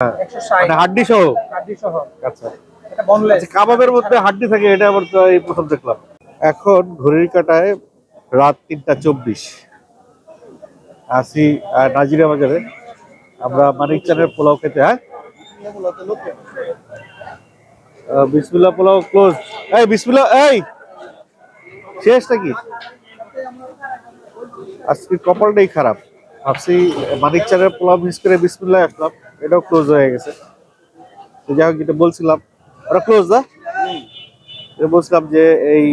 মানে হাড্ডি সহ? কাঠি সহ। আচ্ছা। এটা বনলেস আচ্ছা কাবাবের মধ্যে হাড্ডি থাকে এটা আবার এই প্রথম দেখলাম। এখন ঘড়ির কাটায় রাত তিনটা চব্বিশ। আসি নাজিরা বাজারে। আমরা মানিক চানের পোলাও খেতে হ্যাঁ? আহ, পোলাও ক্লোজ এই বিসমিল্লাহ এই! শেষ নাকি? আজকে কপালটাই খারাপ। ভাবছি মানিক চানের পোলাও মিস করে বিসমিল্লাহ আসলাম। এটাও ক্লোজ হয়ে গেছে। যাই হোক যেটা বলছিলাম। ওরা ক্লোজ না? এটা বলছিলাম যে এই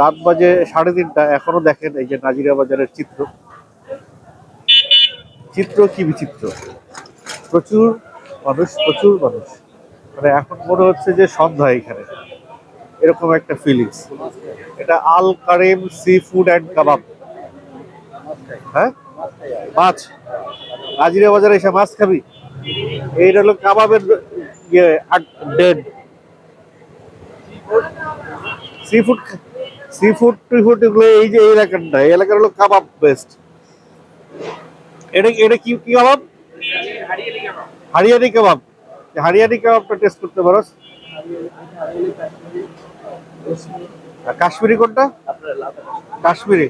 রাত বাজে সাড়ে তিনটা, এখনও দেখেন এই যে নাজিরা বাজারের চিত্র। চিত্র কি বিচিত্র? প্রচুর মানুষ প্রচুর মানুষ। মানে এখন মনে হচ্ছে যে সন্ধ্যা এখানে। এরকম একটা ফিলিংস এটা Al Karim sea food and Kabab. হ্যাঁ? মাছ। নাজিরা বাজারে এসে মাছ খাবি? এইটা হলো কাবাবের ইয়ে ডেড সি ফুড সি ফুড টু ফুড এগুলো এই যে এই এলাকাটা এই এলাকার হলো কাবাব বেস্ট এটা এটা কি কি কাবাব? হারিয়ানি কাবাব। হারিয়ানি কাবাবটা টেস্ট করতে পারো। কাশ্মীরি কোনটা? কাশ্মীরি।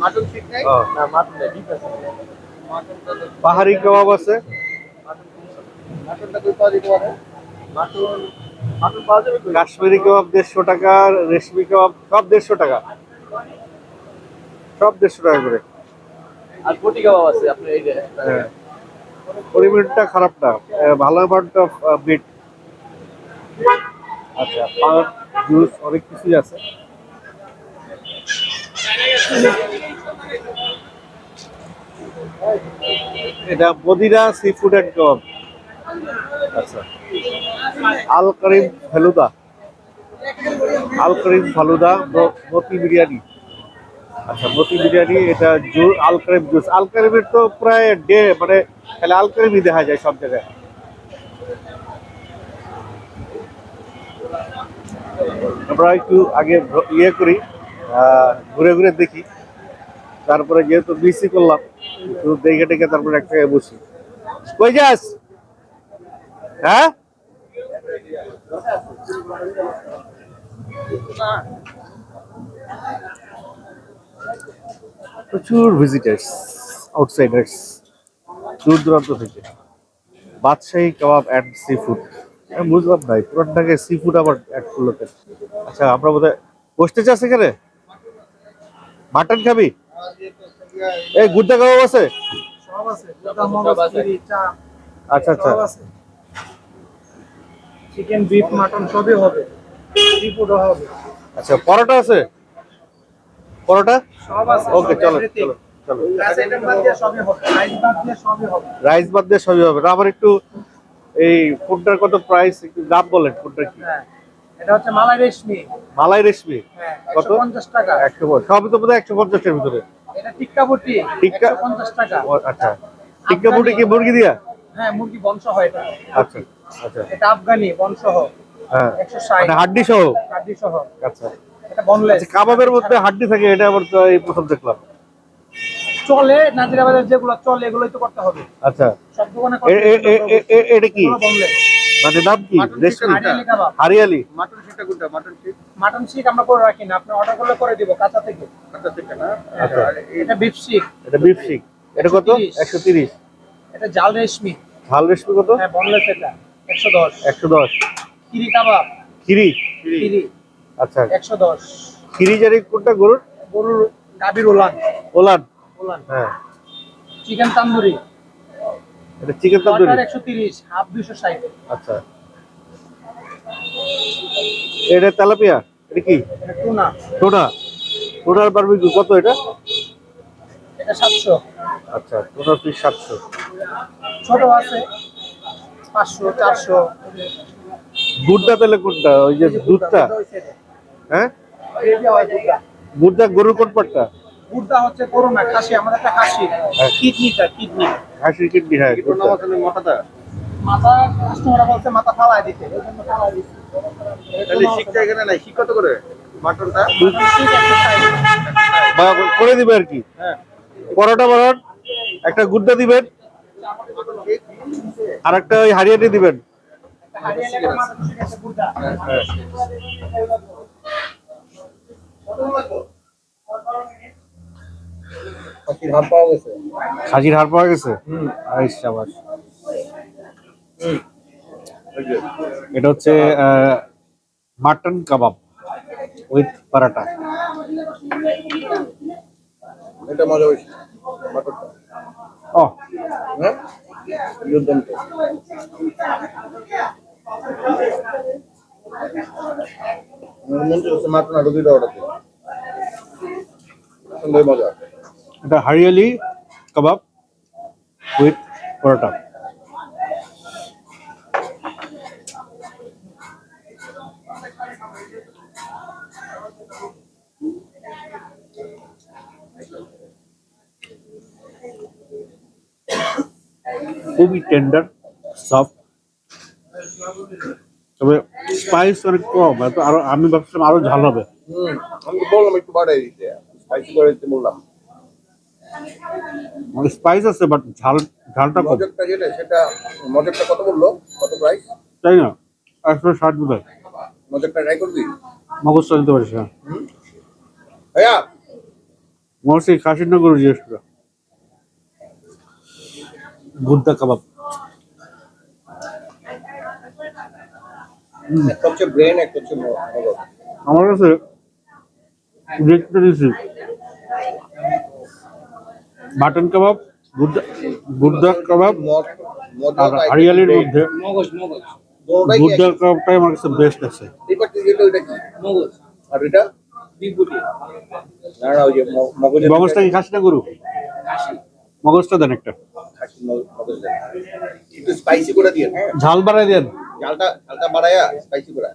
মাটন ঠিক নাই? না মাটন নাই আছে। পাহাড়ি কাবাব আছে। কাশ্মীরি কাবাব দেড়শো টাকা রেশমি কাবাব সব দেড়শো টাকা। সব দেড়শো টাকা করে। আর কোটি কাবাব আছে আপনি এই যে। হ্যাঁ। পরিমাণটা খারাপ না। ভালো আচ্ছা জুস অনেক কিছুই আছে। এটা Madina sea food and Kabab আচ্ছা। আল করিম ফেলুদা। আল করিম ফালুদা মতি বিরিয়ানি। আচ্ছা মতি বিরিয়ানি, এটা আল করিম জুস। আল করিমের তো প্রায় ডে মানে খালি আল করিমই দেখা যায় সব জায়গায়। আমরা একটু আগে ইয়ে করি ঘুরে ঘুরে দেখি। তারপরে যেহেতু বিসি করলাম দেখে টেকে তারপরে এক জায়গায় বসি। কই যাস? হ্যাঁ? প্রচুর ভিজিটার্স আউটসাইডার্স দূর দূরান্ত থেকে। বাদশাহী কাবাব অ্যান্ড সি ফুড আমি বুঝলাম নাই পুরান ঢাকায় সি ফুড আবার অ্যাড করল আচ্ছা আমরা বোধহয় বসতে চাস এখানে? মাটন খাবি? এই গুদ্দা কাবাব আছে? সব আছে আচ্ছা আচ্ছা। চিকেন বিফ মাটন সবই হবে। সি ফুডও হবে। আচ্ছা পরোটা আছে? পরোটা? সব আছে ওকে চলো চলো চলো। গ্যাস আইটেম বাদ দিয়ে সবই হবে রাইস বাদ দিয়ে সবই হবে। আমার একটু এই ফুডটার কত প্রাইস একটু দাম বলেন কোনটা কি? হ্যাঁ। এটা হচ্ছে মালাই রেশমি। মালাই রেশমি। হ্যাঁ কত? টাকা। সবই তো বোধহয় একশো পঞ্চাশের ভিতরে। এটা টিক্কা বুটি টিক্কা? একশো পঞ্চাশ টাকা। আচ্ছা। টিক্কা বুটি কি মুরগি দিয়া? হ্যাঁ মুরগি বংশ হয় এটা। আচ্ছা আচ্ছা। এটা আফগানি বংশ হ্যাঁ। একশো ষাট। মানে হাড্ডি সহ কাঠি সহ আচ্ছা। এটা বনলেস আচ্ছা কাবাবের মধ্যে হাড্ডি থাকে এটা আবার এই প্রথম দেখলাম। চলে নাজিরাবাদের যেগুলো চলে এগুলোই তো করতে হবে। আচ্ছা। সব দোকানে এটা কি? বনলেস মানে নাম কি? রেশমি হারিয়ালি হারিয়ালি। মাটন শিকটা কোনটা মাটন শিক মাটন শিক আমরা করে রাখি না আপনি অর্ডার করলে করে দিব কাঁচা থেকে। কাঁচা থেকে না? আচ্ছা। এটা বিফ শিক এটা বিফ শিক এটা কত? 130 একশো তিরিশ। এটা জাল রেশমি। ঝাল রেশমি কত? হ্যাঁ বনলেস এটা একশো দশ। একশো দশ। কিরি কাবাব। খিরি? কিরি আচ্ছা। একশো দশ। খিরি জারি কোনটা? গরুর? গরুর গাবির উলান ওলান। উলান হ্যাঁ। চিকেন তান্দুরি। এটা চিকেন তন্দুরি অর্ডার একশো তিরিশ হাফ দুইশো ষাট। আচ্ছা। এটা তেলাপিয়া? এটা কি? এটা টুনা। টোনা? টোনার বারবিকিউ কত এটা? এটা সাতশো। আচ্ছা টোনার পিস সাতশো। ছোট আছে। পাঁচশো চারশো। গুড়টা তাহলে কোনটা? ওই যে দুধটা? হ্যাঁ? গুড়টা গরুর কোন পাটটা দুধটা হচ্ছে গরু না খাসি আমাদের একটা খাসি। কিডনিটা কিডনি। হাসির কিডনি হ্যাঁ। মাথাটা? মাথা কাস্টমাররা বলছে মাথা ফালাই দিতে ওই জন্য ফালাই দিতে তাহলে শিখতে এখানে নাই। শিখ কত করে? মাটনটা বা করে দিবে আর কি। হ্যাঁ। পরোটা বানান একটা গুড়টা দিবেন আর একটা ওই হারিয়াটি দিবেন হারিয়ানা মাটন শিক আছে গুড়া খাসির হাড় পাওয়া গেছে? সাবাস। এটা হচ্ছে মাটন কাবাব উইথ পরাটা। এটা মজা হয়েছে ও। হ্যাঁ? চাচ্ছে মাটন আরও দুইটা অর্ডার সুন্দর মজা। এটা হারিয়ালি কাবাব উইথ পরোটা খুবই টেন্ডার সফট তবে স্পাইস অনেক কম আরও আমি ভাবছিলাম আরও ঝাল হবে। আমি বললাম একটু বাড়াই দিতে। স্পাইসি করে দিতে বললাম। স্পাইস আছে বাট ঝাল ঝালটা কম। মজকটা যেটা সেটা মজকটা কত বলল? কত প্রাইস তাই না একশো ষাট বোধ হয় মজকটা ট্রাই করবি? মগজটা নিতে পারিস না ভাইয়া? মগজ এই খাসির না গরু জিজ্ঞেস গুদ্দা কাবাব। একটা হচ্ছে ব্রেন একটা হচ্ছে আমার কাছে দেখতে মাটন কাবাব গুদ্দা কাবাব আর হারিয়ালির মধ্যে? কাবাবটাই আমার কাছে বেস্ট আছে। আর এটা? মগজটা কি খাসি না গরু? মগজটা দেন একটা। স্পাইসি করে দিয়ে হ্যাঁ? ঝাল বাড়াই দেন। ঝালটা ঝালটা বাড়ায়া স্পাইসি করে।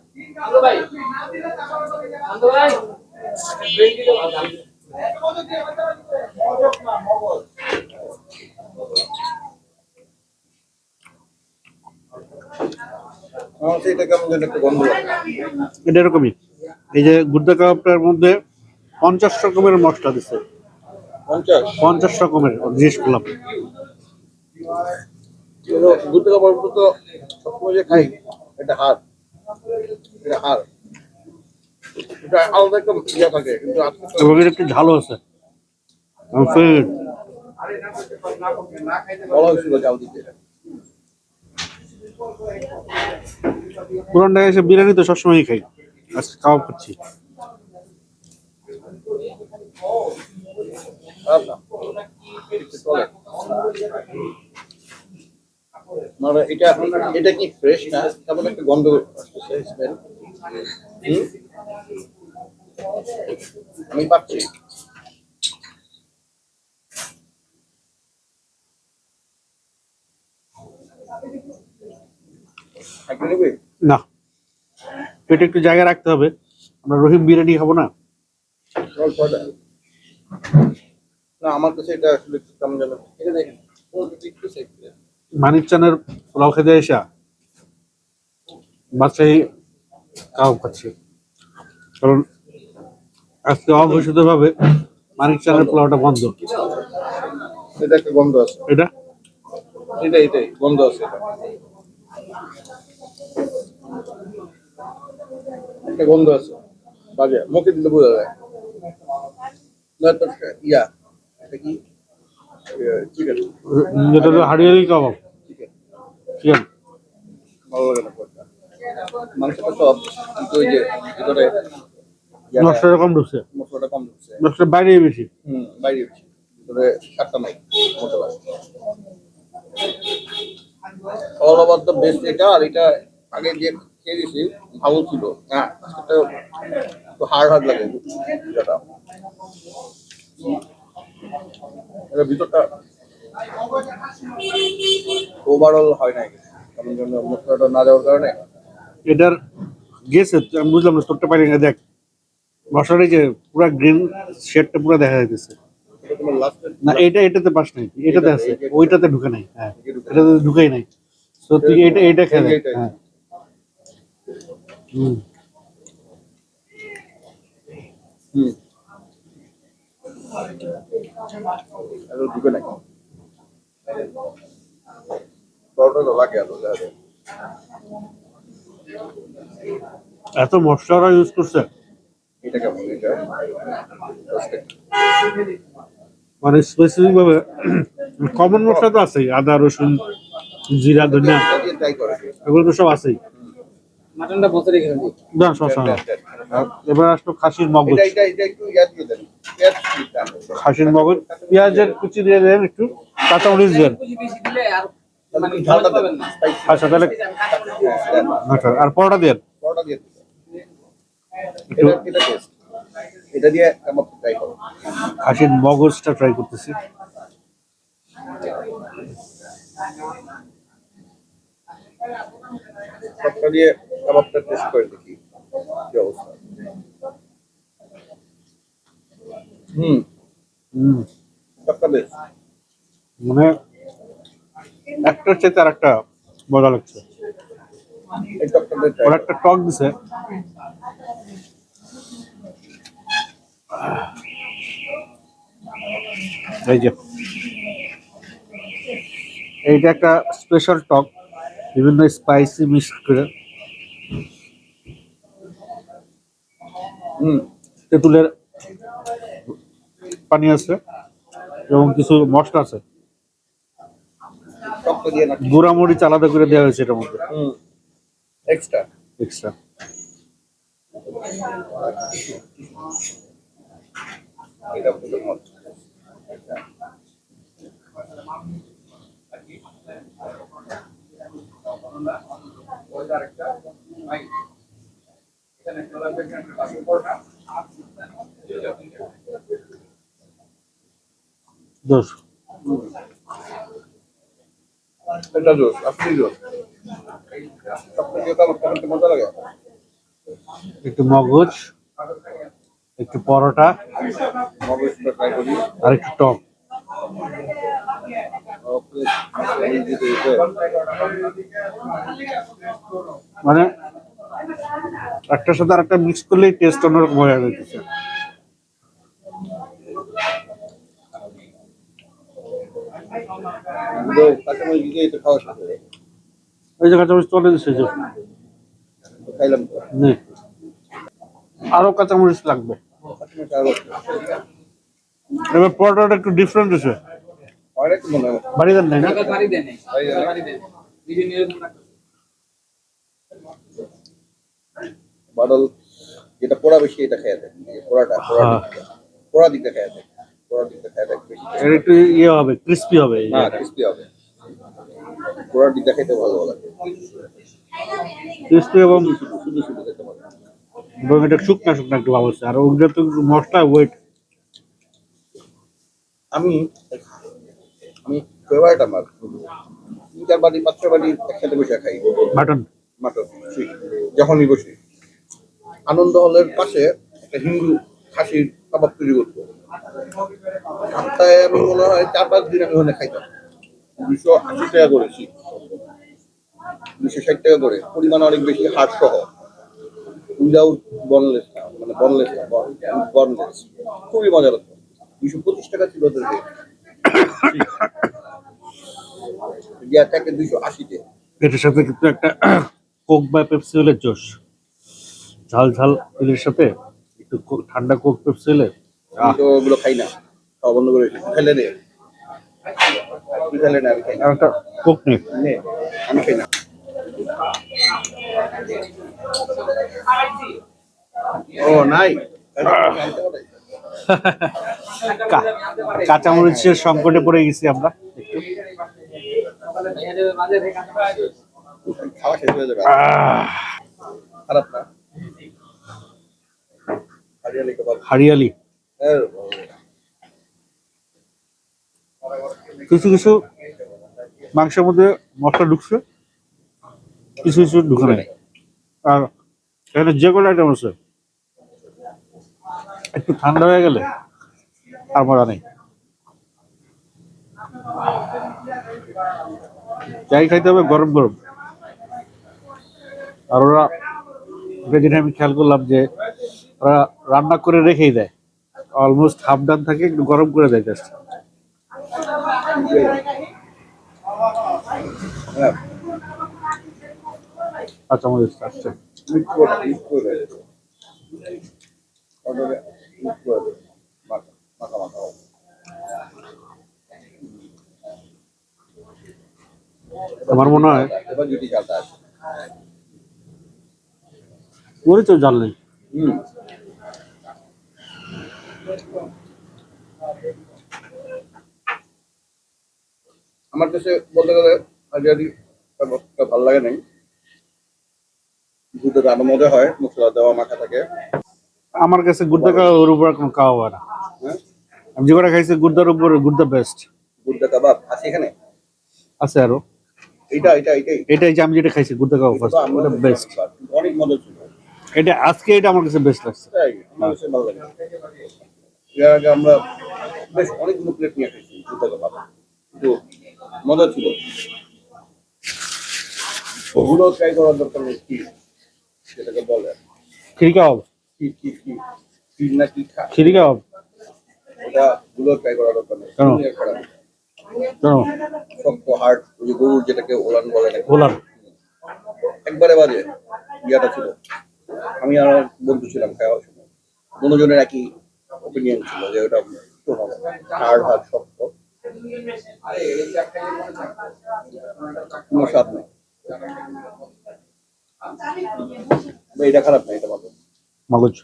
এটা এরকমই। এই যে গুদ্দা কাবাবটার মধ্যে পঞ্চাশ রকমের মশলা দিছে। পঞ্চাশ? পঞ্চাশ রকমের জিনিস করলাম। গুটি খাবার তো সবসময় যে খাই এটা হাড়। এটা এটা আলাদা একটা ইয়া থাকে কিন্তু এবং এটা একটু ঝালও আছে আমার বলা হয়েছিল জাল দিতে পুরান ঢাকায় এসে বিরিয়ানি তো সবসময়ই খাই। আজকে খাচ্ছি একটু চলে। মানে এটা এটা কি ফ্রেশ না? কেমন একটা গন্ধ আসতেছে স্মেল আমি পাচ্ছি না। পেটে একটু জায়গা রাখতে হবে। আমরা রহিম বিরিয়ানি খাব না? না আমার কাছে এটা আসলে একটু কেমন যেন। এটা দেখেন একটু মানিক চানের পোলাও খেতে এসা বাচ্চাই কাবাব খাচ্ছি কারণ আজকে অঘোষিত ভাবে মানিক চানের পোলাওটা বন্ধ। এটা একটা গন্ধ আছে। এটা? এটা এটাই গন্ধ আছে। এটা একটা গন্ধ আছে। বাজে মুখে দিলে বোঝা যায়। ইয়া এটা কি? চিকেন যেটা হলো হাড়িয়ালি কাবাব। চিকেন চিকেন ভালো লাগে না। মাংসটা সব কিন্তু ওই যে ভিতরে মশলাটা কম ঢুকছে। মশলাটা কম ঢুকছে। মশলা বাইরে বেশি। হুম বাইরে হচ্ছে ভিতরে সাতটা নাই মশলা অল ওভার দ্য বেস্ট এটা আর এটা আগে যে খেয়ে দিয়েছি ভালো ছিল। হ্যাঁ হার্ড হার্ড লাগে এটা ভিতরটা ওভারঅল হয় নাই। কারণ জন্য মশলাটা না যাওয়ার কারণে এটার গেছে আমি বুঝলাম না তোরটা পাইনি। না দেখ মশলাটা যে পুরো গ্রিন শেডটা পুরো দেখা যাইতেছে। না এটা এটাতে পাস নাই এটাতে আছে ওইটাতে ঢুকে নাই হ্যাঁ এটাতে ঢুকেই নাই। তো তুই এটা এটা খেয়ে হ্যাঁ। হুম। হুম। ঢুকে নাই লাগে। এত মশলা ওরা ইউজ করছে এটা কেমন? এটা মানে স্পেসিফিক ভাবে কমন মশলা তো আছেই আদা রসুন জিরা ধনিয়া এগুলো তো সব আছেই। না এবার আসলো খাসির মগজ। ইয়া। খাসির মগজ। পেঁয়াজের কুচি দিয়ে দেন একটু কাঁচামরিচ দেন। আচ্ছা তাহলে আচ্ছা আর পরোটা দিয়ে? এটা এটা টেস্ট এটা দিয়ে ট্রাই করো। খাসির মগজটা ট্রাই করতেছি। সবটা দিয়ে কাবাবটা টেস্ট করে দেখি কি অবস্থা। হুম। হুম। সবটা বেশ। মানে একটার চেয়ে আর একটা মজা লাগছে ওরা একটা টক দিছে। এই যে। এইটা একটা স্পেশাল টক বিভিন্ন স্পাইসি মিক্স করে। তেঁতুলের পানি আছে এবং কিছু মশলা আছে। সবটা দিয়ে না গুঁড়া মরিচ আলাদা করে দেওয়া হয়েছে এটার মধ্যে। হুম। এক্সট্রা এক্সট্রা এটা হলো মজা দোষ এটা জোস আপনি জোস মজা লাগে? একটু মগজ একটু পরোটা আর একটু টক। মানে একটার সাথে আরেকটা মিক্স করলেই টেস্ট অন্যরকম হয়ে যাচ্ছে এগুলো কাঁচামরিচ দিয়ে এটা খাওয়া শেষ হয়ে যাবে। ওই যে কাঁচামরিচ চলে দিচ্ছে যে। তো খাইলাম তো। নে। আরও কাঁচামরিচ লাগবে। এবার পরোটাটা একটু ডিফারেন্ট মনে হয়? বাড়ি দেন নাই বাদল যেটা পোড়া বেশি এটা খেয়ে দেয় পোড়াটা পোড়া হ্যাঁ। পোড়া দিকটা খেয়ে দেয় বেশি এর একটু ইয়ে হবে ক্রিস্পি হ্যাঁ ক্রিস্পি হবে। খেতে ভালো লাগে ক্রিস্পি এবং শুধু শুধু শুধু খেতে ভালো এবং এটা শুকনা শুকনা একটু আর ওগুলো তো মশলা ওয়েট আমি আমি ফেভারিট আমার। তিন চার বাটি পাঁচ ছয় বাটি একসাথে বসে খাই। মাটন মাটন যখনই বসি। আনন্দ হলের পাশে একটা হিন্দু খাসির কাবাব তৈরি করতো সপ্তাহে আমি মনে হয় চার পাঁচ দিন আমি ওখানে খাইতাম। দুশো আশি টাকা করেছি দুশো ষাট টাকা করে। পরিমাণ অনেক বেশি হাট সহ উইদাউট বনলেস না মানে বনলেস না বনলেস খুবই মজা লাগতো। দুশো পঁচিশ টাকা ছিল ওদের। ইয়া থাকে দুশো আশিতে এটার সাথে কিন্তু একটা কোক বা পেপসি হলে জোশ। ঝাল ঝাল তেলের সাথে একটু ঠান্ডা কোক পেপসি হলে আমি তো ওগুলো খাই না। খাওয়া বন্ধ করে নে তুই খেলে না আমি খাই না। আর একটা কোক নেই নে, আমি খাই না। ও নাই। কাঁচামরিচের সংকটে পড়ে গেছি আমরা একটু। খারাপ না। হারিয়ালি। কিছু কিছু মাংসের মধ্যে মশলা ঢুকছে, কিছু কিছু ঢুকে নাই। আর এখানে যে কোনো আইটেম আছে, একটু ঠান্ডা হয়ে গেলে আর মরা নেই। যাই খাইতে হবে গরম গরম। আর ওরা জিনিস আমি খেয়াল করলাম যে ওরা রান্না করে রেখেই দেয়। অলমোস্ট হাফ ডান থাকে, একটু গরম করে দেয় জাস্ট মাখা হবে। আমার মনে হয় আসে মরিচও জাল নেই আমার কাছে বলতে গেলে হাজারি ব্যাপারটা ভালো লাগে নাই। দুধের আরও মজা হয় মশলা দেওয়া মাখা থাকে। আমার কাছে খাওয়া ওর উপর কোনো খাওয়া হয় না। হ্যাঁ? আমি যে কটা খাইছি গুড়দার উপর গুড়দা বেস্ট গুড়টা কাবাব আছে এখানে? আছে আরও। এটা এটা এটাই এটাই যে আমি যেটা খাইছি খাওয়া এটা ফার্স্ট ওটা বেস্ট অনেক মজা ছিল। এটা আজকে এটা আমার কাছে বেস্ট লাগছে। তাই আমার কাছে ভালো লাগে। এর আগে আমরা বেশ অনেকগুলো প্লেট নিয়ে খেয়েছি দুধ কিন্তু মজা ছিল। ওগুলো ট্রাই করার দরকার নেই কি? সেটাকে বলে খিরি কাবাব কি কি কি? কি না কি খা খিরি কাবাব ওটা গুলো ট্রাই করার দরকার নেই। কেন? জানো শক্ত হার্ড ওই যে গরুর যেটাকে ওলান বলে গোলার একবারে বাজে। ইয়াটা ছিল। আমি আর আমার বন্ধু ছিলাম খাওয়ার সময়। দুজনের একই ওপিনিয়ন ছিল যে ওটা হার্ড হার্ড শক্ত। কোনো স্বাদ নেই। এটা খারাপ না এটা ভালো। মগজ।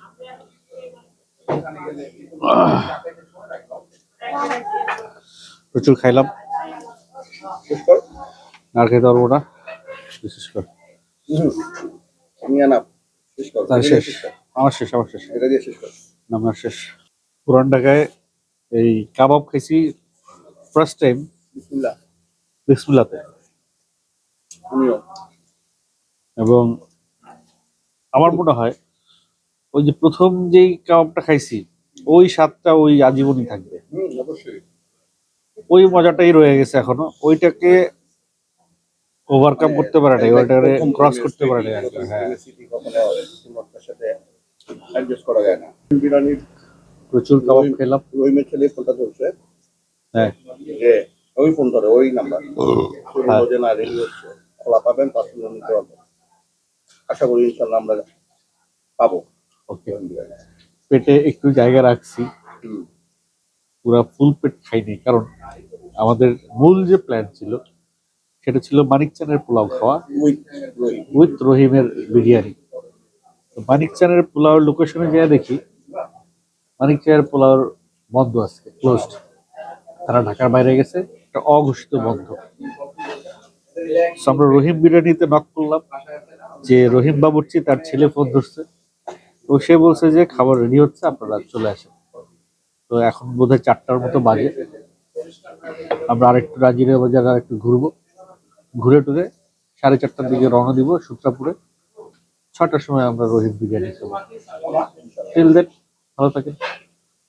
প্রচুর খাইলাম। আর খেতে পারব না। বিশেষ করে। আমি আনা শেষ কর। শেষ দিয়ে শেষ কর। আমার শেষ আমার শেষ। এটা দিয়ে শেষ কর। আমার শেষ পুরান ঢাকায় এই কাবাব খাইছি ফার্স্ট টাইম বিসমিল্লাহ। বিসমিল্লাতে। এবং আমার মনে হয় ওই যে প্রথম যেই কাবাবটা খাইছি ওই স্বাদটা ওই আজীবনই থাকবে। অবশ্যই। ওই মজাটাই রয়ে গেছে এখনও। ওইটাকে ওভারকাম করতে পারে নাই ওইটাকে ক্রস করতে পারে নাই হ্যাঁ। সাথে অ্যাডজাস্ট করা যায় না। বিরিয়ানির প্রচুর কাবাব খেলাম। রহিমের ছেলে ফোনটা ধরছে। হ্যাঁ। যে ওই ফোন ধরে ওই নাম্বার। হ্যাঁ। যে না রেডি হচ্ছে। খোলা পাবেন পার্সোনাল নিতে পারবেন আশা করি ইনশাল্লাহ আমরা পাবো। ওকে। পেটে একটু জায়গা রাখছি। পুরা ফুল পেট খাইনি কারণ আমাদের মূল যে প্ল্যান ছিল সেটা ছিল মানিক চানের পোলাও খাওয়া উইথ উইথ রহিমের বিরিয়ানি। মানিক চানের পোলাওর লোকেশনে যেয়ে দেখি মানিক চানের পোলাওর বন্ধ আছে ক্লোজড তারা ঢাকার বাইরে গেছে, একটা অঘোষিত বন্ধ। আমরা রহিম বিরিয়ানিতে নক করলাম, যে রহিম বাবুর্চি তার ছেলে ফোন ধরছে। তো সে বলছে যে খাবার রেডি হচ্ছে, আপনারা চলে আসেন। তো এখন বোধহয় চারটার মতো বাজে। আমরা আরেকটু রাজিরা বাজার আর একটু ঘুরবো। ঘুরে টুরে সাড়ে চারটার দিকে রওনা দিব সূত্রাপুরে। ছটার সময় আমরা রহিম বিরিয়ানি খাব। টিল দেন ভালো থাকেন।